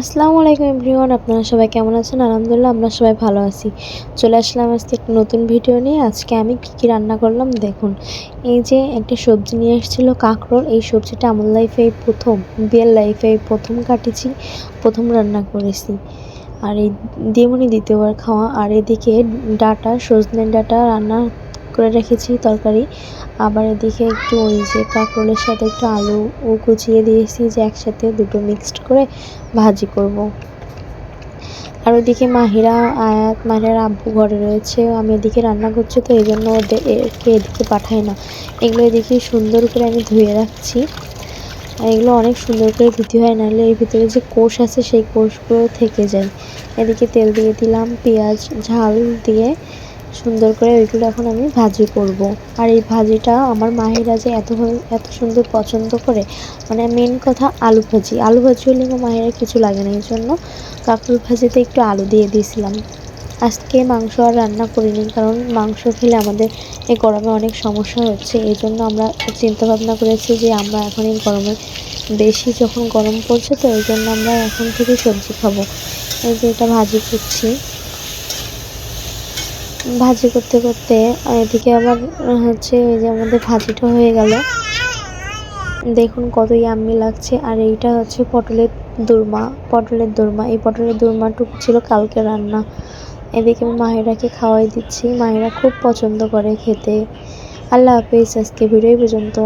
আসসালামু আলাইকুম এভরিওয়ান, আপনারা সবাই কেমন আছেন? আলহামদুলিল্লাহ, আমরা সবাই ভালো আছি। চলে আসলাম আজকে একটা নতুন ভিডিও নিয়ে। আজকে আমি কী কী রান্না করলাম দেখুন। এই যে একটা সবজি নিয়ে এসেছিল কাঁকরোল, এই সবজিটা আমার লাইফে প্রথম বিয়ের লাইফে প্রথম কাটেছি, প্রথম রান্না করেছি। আর এই দিমনি দ্বিতীয়বার খাওয়া, আর এদিকে ডাটা, সজনে ডাটা রান্না করে রেখেছি তরকারি। আবার এদিকে একটু ওই যে কাঁকরোলের সাথে একটু আলু ও কুচিয়ে দিয়েছি যে একসাথে দুটো মিক্সড করে ভাজি করব। আর ওইদিকে মাহিরা, আয়াত, মাহিরার আব্বু ঘরে রয়েছে। আমি এদিকে রান্না করছি তো এই জন্য ওদেরকে এদিকে পাঠাই না। এগুলো এদিকে সুন্দর করে আমি ধুয়ে রাখছি। আর এগুলো অনেক সুন্দর করে ধুতে হয়, নাহলে এর ভিতরে যে কোষ আছে সেই কোষগুলো থেকে যায়। এদিকে তেল দিয়ে দিলাম, পেঁয়াজ, ঝাল দিয়ে সুন্দর করে ওইগুলো এখন আমি ভাজি করব। আর এই ভাজিটা আমার মাহিরা যে এত এত সুন্দর পছন্দ করে মানে মেন কথা আলু ভাজি। আলু ভাজি হলে আমার মাহিরা কিছু লাগে না এই জন্য কাঁকরোল ভাজিতে একটু আলু দিয়ে দিয়েছিলাম। আজকে মাংস আর রান্না করিনি, কারণ মাংস খেলে আমাদের এই গরমে অনেক সমস্যা হচ্ছে। এই জন্য আমরা চিন্তা ভাবনা করেছি যে আমরা এখন এই গরমে বেশি যখন গরম পড়ছে তো এই জন্য আমরা এখন থেকে সবজি খাব। এই যে এটা ভাজি করছি। ভাজি করতে করতে এদিকে আবার হচ্ছে ওই যে আমাদের ভাজিটা হয়ে গেল। দেখুন কতই ইয়াম্মি লাগছে, আর এইটা হচ্ছে পটলের দোরমা পটলের দোরমা। এই পটলের দোরমাটুকু ছিল কালকে রান্না। এদিকে আমি মাহিরাকে খাওয়াই দিচ্ছি। মাহিরা খুব পছন্দ করে খেতে। আল্লাহ হাফিজ, আজকে ভিডিও পর্যন্ত।